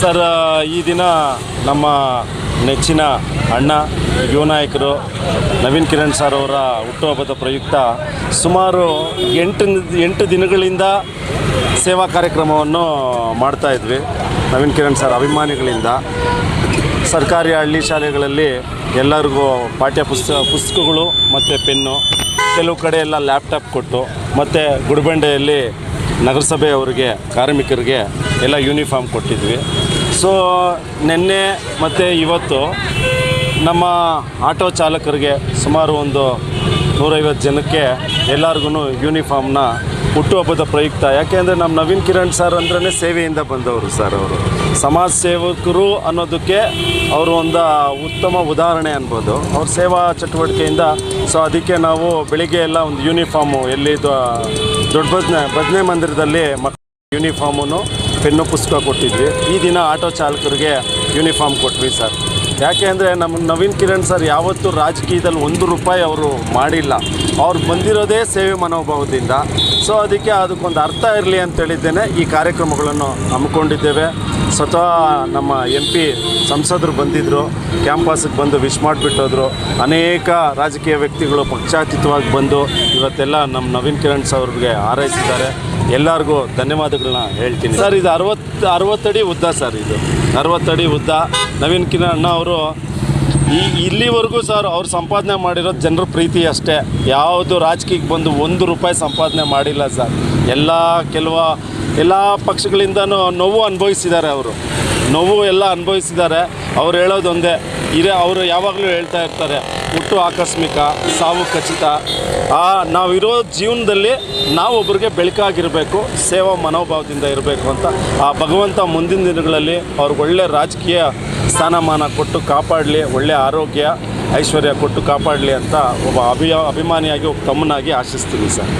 Sir ಈ ದಿನ ನಮ್ಮ ನೆಚ್ಚಿನ ಅಣ್ಣ, ಯುವ ನಾಯಕರು ನವೀನ್ ಕಿರಣ್ ಸರ್ ಅವರ ಹುಟ್ಟುಹಬ್ಬದ ಪ್ರಯುಕ್ತ ಸುಮಾರು ಎಂಟು ಎಂಟು ದಿನಗಳಿಂದ ಸೇವಾ ಕಾರ್ಯಕ್ರಮವನ್ನು ಮಾಡ್ತಾ ಇದ್ವಿ. ನವೀನ್ ಕಿರಣ್ ಸರ್ ಅಭಿಮಾನಿಗಳಿಂದ. ಸರ್ಕಾರಿ ಹಳ್ಳಿ ಶಾಲೆಗಳಲ್ಲಿ ಎಲ್ಲರಿಗೂ ಪಾಠ್ಯ ಪುಸ್ತಕ ಪುಸ್ತಕಗಳು ಮತ್ತು ಪೆನ್ನು, ಕೆಲವು ಕಡೆ ಎಲ್ಲ ಲ್ಯಾಪ್ಟಾಪ್ ಕೊಟ್ಟು ಮತ್ತು ಗುಡಿಬಂಡೆಯಲ್ಲಿ ನಗರಸಭೆಯವರಿಗೆ, ಕಾರ್ಮಿಕರಿಗೆ ಎಲ್ಲ ಯೂನಿಫಾರ್ಮ್ ಕೊಟ್ಟಿದ್ವಿ. ಸೊ ನಿನ್ನೆ ಮತ್ತು ಇವತ್ತು ನಮ್ಮ ಆಟೋ ಚಾಲಕರಿಗೆ ಸುಮಾರು ಒಂದು ನೂರೈವತ್ತು ಜನಕ್ಕೆ ಎಲ್ಲರಿಗೂ ಯೂನಿಫಾರ್ಮ್ನ ಹುಟ್ಟುಹಬ್ಬದ ಪ್ರಯುಕ್ತ. ಯಾಕೆಂದರೆ ನಮ್ಮ ನವೀನ್ ಕಿರಣ್ ಸರ್ ಅಂದ್ರೇ ಸೇವೆಯಿಂದ ಬಂದವರು ಸರ್ ಅವರು. ಸಮಾಜ ಸೇವಕರು ಅನ್ನೋದಕ್ಕೆ ಅವರು ಒಂದು ಉತ್ತಮ ಉದಾಹರಣೆ ಅನ್ಬೋದು. ಅವ್ರ ಸೇವಾ ಚಟುವಟಿಕೆಯಿಂದ ಸೊ ಅದಕ್ಕೆ ನಾವು ಬೆಳಿಗ್ಗೆ ಎಲ್ಲ ಒಂದು ಯೂನಿಫಾರ್ಮು ಎಲ್ಲಿ ದೊಡ್ಡ ಭಜನೆ ಭಜನೆ ಮಂದಿರದಲ್ಲಿ ಮಕ್ಕಳ ಯೂನಿಫಾರ್ಮನ್ನು ಪೆನ್ನು ಪುಸ್ತಕ ಕೊಟ್ಟಿದ್ವಿ. ಈ ದಿನ ಆಟೋ ಚಾಲಕರಿಗೆ ಯೂನಿಫಾರ್ಮ್ ಕೊಟ್ವಿ ಸರ್. ಯಾಕೆ ಅಂದರೆ ನಮ್ಮ ನವೀನ್ ಕಿರಣ್ ಸರ್ ಯಾವತ್ತೂ ರಾಜಕೀಯದಲ್ಲಿ ಒಂದು ರೂಪಾಯಿ ಅವರು ಮಾಡಿಲ್ಲ. ಅವ್ರು ಬಂದಿರೋದೇ ಸೇವೆ ಮನೋಭಾವದಿಂದ. ಸೊ ಅದಕ್ಕೆ ಅದಕ್ಕೊಂದು ಅರ್ಥ ಇರಲಿ ಅಂತೇಳಿದ್ದೇನೆ ಈ ಕಾರ್ಯಕ್ರಮಗಳನ್ನು ಹಮ್ಮಿಕೊಂಡಿದ್ದೇವೆ. ಸ್ವತಃ ನಮ್ಮ ಎಂ ಪಿ ಸಂಸದರು ಬಂದಿದ್ದರು ಕ್ಯಾಂಪಸ್ಗೆ ಬಂದು ವಿಶ್ ಮಾಡಿಬಿಟ್ಟೋದ್ರು. ಅನೇಕ ರಾಜಕೀಯ ವ್ಯಕ್ತಿಗಳು ಪಕ್ಷಾತೀತವಾಗಿ ಬಂದು ಇವತ್ತೆಲ್ಲ ನಮ್ಮ ನವೀನ್ ಕಿರಣ್ ಅವ್ರಿಗೆ ಹಾರೈಸಿದ್ದಾರೆ. ಎಲ್ಲರಿಗೂ ಧನ್ಯವಾದಗಳನ್ನ ಹೇಳ್ತೀನಿ. ಸರ್, ಇದು ಅರವತ್ತು, ಅರವತ್ತಡಿ ಉದ್ದ ಸರ್, ಇದು. ಅರವತ್ತಡಿ ಉದ್ದ. ನವೀನ್ ಕಿರಣ್ ಅವರು ಈ ಇಲ್ಲಿವರೆಗೂ ಸರ್ ಅವ್ರು ಸಂಪಾದನೆ ಮಾಡಿರೋದು ಜನರ ಪ್ರೀತಿ ಅಷ್ಟೇ. ಯಾವುದು ರಾಜಕೀಯಕ್ಕೆ ಬಂದು ಒಂದು ರೂಪಾಯಿ ಸಂಪಾದನೆ ಮಾಡಿಲ್ಲ ಸರ್. ಎಲ್ಲ ಕೆಲವ, ಎಲ್ಲ ಪಕ್ಷಗಳಿಂದನೂ ನೋವು ಅನುಭವಿಸಿದ್ದಾರೆ ಅವರು. ನೋವು ಎಲ್ಲ ಅನುಭವಿಸಿದ್ದಾರೆ. ಅವ್ರು ಹೇಳೋದೊಂದೇ. ಇರೇ, ಅವರು ಯಾವಾಗಲೂ ಹೇಳ್ತಾ ಇರ್ತಾರೆ. ಹುಟ್ಟು ಆಕಸ್ಮಿಕ, ಸಾವು ಖಚಿತ. ಆ ನಾವಿರೋ ಜೀವನದಲ್ಲಿ ನಾವೊಬ್ಬರಿಗೆ ಬೆಳಕಾಗಿರಬೇಕು, ಸೇವಾ ಮನೋಭಾವದಿಂದ ಇರಬೇಕು ಅಂತ. ಆ ಭಗವಂತ ಮುಂದಿನ ದಿನಗಳಲ್ಲಿ ಅವ್ರಿಗೆ ಒಳ್ಳೆ ರಾಜಕೀಯ ಸ್ಥಾನಮಾನ ಕೊಟ್ಟು ಕಾಪಾಡಲಿ, ಒಳ್ಳೆ ಆರೋಗ್ಯ, ಐಶ್ವರ್ಯ ಕೊಟ್ಟು ಕಾಪಾಡಲಿ ಅಂತ ಒಬ್ಬ ಅಭಿಯ, ಅಭಿಮಾನಿಯಾಗಿ, ಒಬ್ಬ ತಮ್ಮನಾಗಿ ಆಶಿಸ್ತೀನಿ ಸರ್.